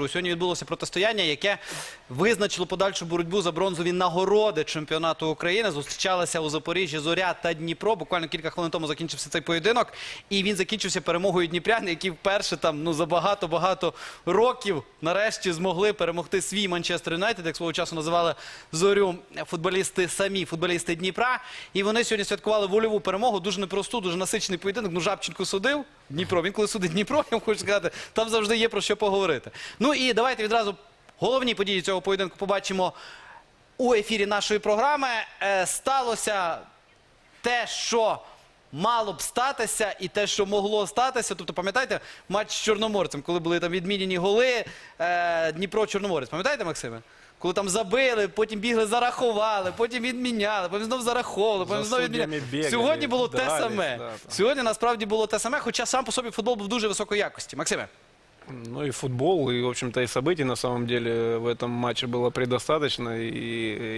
Що сьогодні відбулося протистояння, яке визначило подальшу боротьбу за бронзові нагороди чемпіонату України. Зустрічалися у Запоріжжі Зоря та Дніпро. Буквально кілька хвилин тому закінчився цей поєдинок, і він закінчився перемогою Дніпрян, які вперше там ну за багато багато років нарешті змогли перемогти свій Манчестер Юнайтед, як свого часу називали зорю футболісти самі, футболісти Дніпра. І вони сьогодні святкували вольову перемогу. Дуже непросту, дуже насичений поєдинок. Ну Жабченко судив Дніпро. Він коли судить Дніпро, я вам хочу сказати, там завжди є про що поговорити. Ну і давайте відразу головні події цього поєдинку побачимо у ефірі нашої програми. Е, сталося те, що мало б статися, і те, що могло статися. Тобто, пам'ятаєте, матч з Чорноморцем, коли були там відмінені голи е, Дніпро-Чорноморець. Пам'ятаєте, Максиме? Коли там забили, потім бігли, зарахували, потім відміняли, потім знов зараховували, потім За знову суддями відміняли. бігали, Сьогодні було те дрались, саме. да, там. Сьогодні насправді було те саме, хоча сам по собі футбол був дуже високої якості. Максиме. Ну и футбол, и, в общем-то, и событий на самом деле в этом матче было предостаточно, и,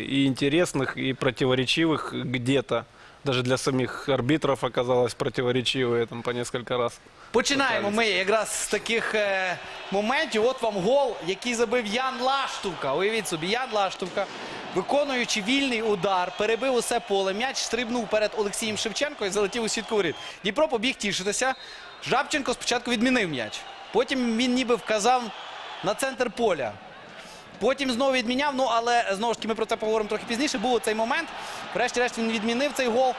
и интересных, и противоречивых где-то. Даже для самих арбитров оказалось противоречивые там по несколько раз. Починаємо ми якраз з таких е, моментів. От вам гол, який забив Ян Лаштувка. Уявіть собі, Ян Лаштувка, виконуючи вільний удар, перебив усе поле. М'яч стрибнув перед Олексієм Шевченко і залетів у сітку воріт. Дніпро побіг тішитися. Жабченко спочатку відмінив м'яч. Потім він ніби вказав на центр поля. Потім знову відміняв, ну але знову ж таки ми про це поговоримо трохи пізніше. Був цей момент. Врешті-решт він відмінив цей гол.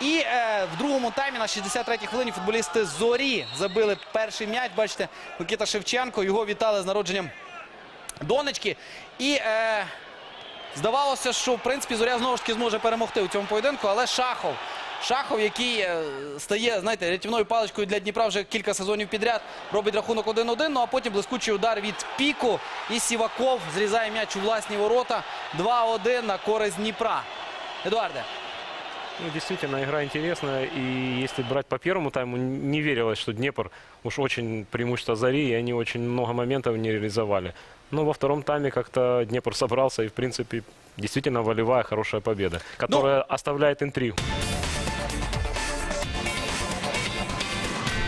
І е, в другому таймі на 63-й хвилині футболісти Зорі забили перший м'яч. Бачите, Микита Шевченко. Його вітали з народженням донечки. І е, здавалося, що в принципі зоря знову ж таки зможе перемогти у цьому поєдинку, але Шахов. Шахов, який е, стає, знаєте, рятівною паличкою для Дніпра вже кілька сезонів підряд, робить рахунок 1-1, ну а потім блискучий удар від піку. І Сіваков зрізає м'яч у власні ворота. 2-1 на користь Дніпра. Едуарде. Ну, действительно, игра интересная. И если брать по первому тайму, не верилось, что Днепр уж очень преимущество Зари, и они очень много моментов не реализовали. Но во втором тайме как-то Днепр собрался, и, в принципе, действительно волевая хорошая победа, которая оставляет интригу.